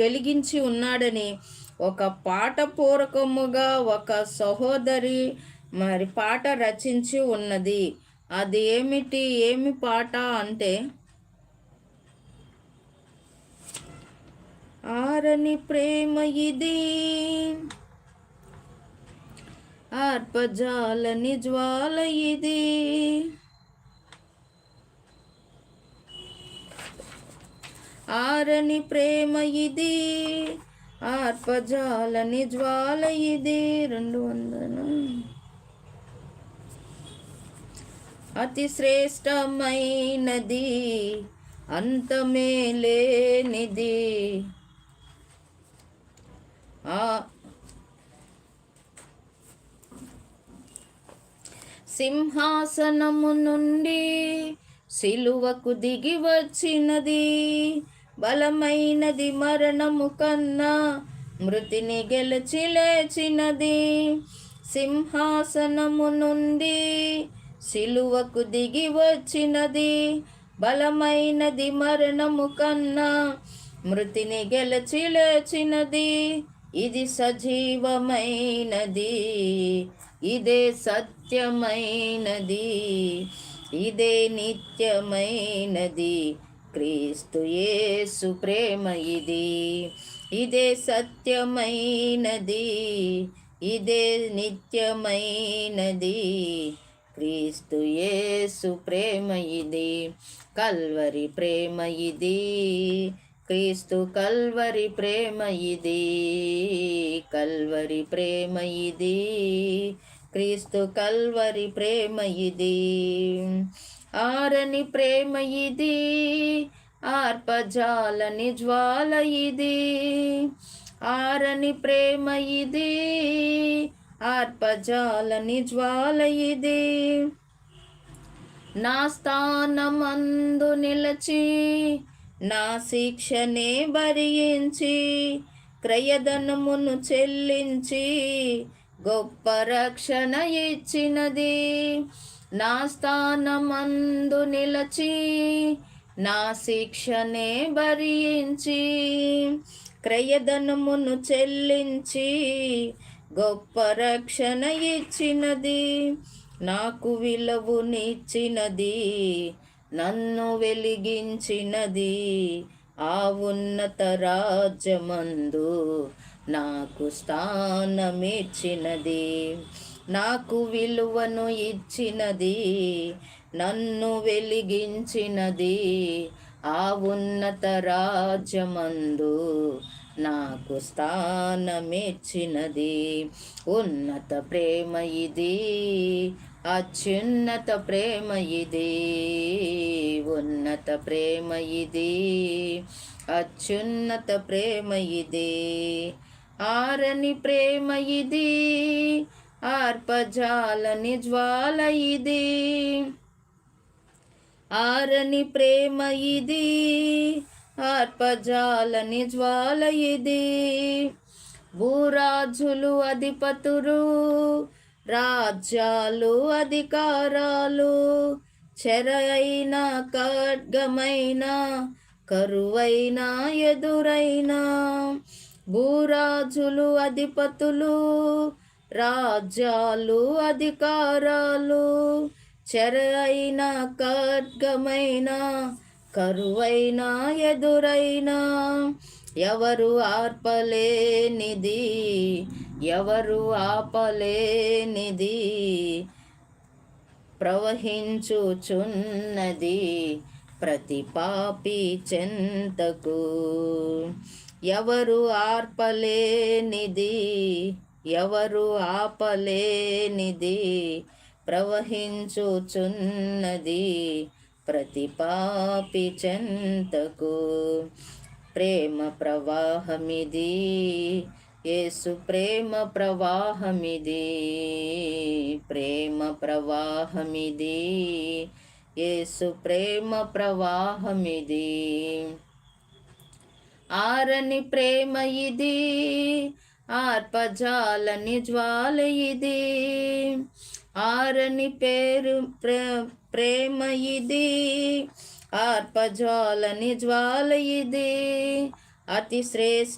వెలిగించి ఉన్నాడని ఒక పాట పూర్వకముగా ఒక సహోదరి మరి పాట రచించి ఉన్నది. అది ఏమిటి ఏమి పాట అంటే ఆరని ప్రేమ ఇది. ఆర్పజాలని జ్వాల ఇది. ఆరని ప్రేమ ఇది ఆర్పజాలని జ్వాల ఇది. రెండు వందల. అతి శ్రేష్టమైనది అంతమే లేనిది. ఆ సింహాసనము నుండి సిలువకు దిగి వచ్చినది. బలమైనది మరణము కన్నా మృతిని గెలిచి లేచినది. సింహాసనము నుండి సిలువకు దిగి వచ్చినది. బలమైనది మరణము కన్నా మృతిని గెలిచి లేచినది. ఇది సజీవమైనది. ఇదే సత్యమైనది. ఇదే నిత్యమైనది. క్రీస్తు యేసు ప్రేమ ఇది. ఇదే సత్యమైనది. ఇదే నిత్యమైనది. క్రీస్తు యేసు ప్రేమ ఇది. కల్వరి ప్రేమ ఇది. క్రీస్తు కల్వరి ప్రేమ ఇది. కల్వరి ప్రేమ ఇది. క్రీస్తు కల్వరి ప్రేమ ఇది. ఆరని ప్రేమ ఇది ఆర్పజాలని జ్వాల ఇది. ఆరని ప్రేమ ఇది ఆర్పజాలని జ్వాల ఇది. నా స్థానమందు నిలచి నా శిక్షనే భరించి క్రయధనమును చెల్లించి గొప్ప రక్షణ ఇచ్చినది. నా స్థానమందు నిలచి నా శిక్షనే భరించి క్రయధనమును చెల్లించి గొప్ప రక్షణ ఇచ్చినది. నాకు విలువనిచ్చినది నన్ను వెలిగించినది. ఆ ఉన్నత రాజ్యమందు నాకు స్థానమిచ్చినది నాకు విలువను ఇచ్చినది నన్ను వెలిగించినది ఆ ఉన్నత రాజ్యమందు నాకు స్థానమిచ్చినది. ఉన్నత ప్రేమ ఇది అత్యున్నత ప్రేమ ఇది ఉన్నత ప్రేమ ఇది అత్యున్నత ప్రేమ ఇది. ఆరని ప్రేమ ఇది ఆర్పజాలని జ్వాల ఇది. ఆరని ప్రేమ ఇది ఆర్పజాలని జ్వాల ఇది. భూరాజులు అధిపతురు రాజ్యాలు అధికారాలు చెరైన ఖడ్గమైన కరువైన ఎదురైనా భూరాజులు అధిపతులు రాజ్యాలు అధికారాలు చెరైన ఖడ్గమైన కరువైన ఎదురైన ఎవరు ఆర్పలేనిది ఎవరు ఆపలేనిది ప్రవహించుచున్నది ప్రతి పాపి చెంతకు. ఎవరు ఆర్పలేనిది? ఎవరు ఆపలేనిది? ప్రవహించుచున్నది ప్రతి పాపి చెంతకు. ప్రేమ ప్రవాహమిది. యేసు ప్రేమ ప్రవాహమిది. ప్రేమ ప్రవాహమిది. యేసు ప్రేమ ప్రవాహమిది. ఆరని ప్రేమ ఇది ఆర్పజాలని జ్వాల ఇది. ఆరని పేరు ప్రేమ ఇది ఆర్పజాలని జ్వాల ఇది. అతి శ్రేష్ఠ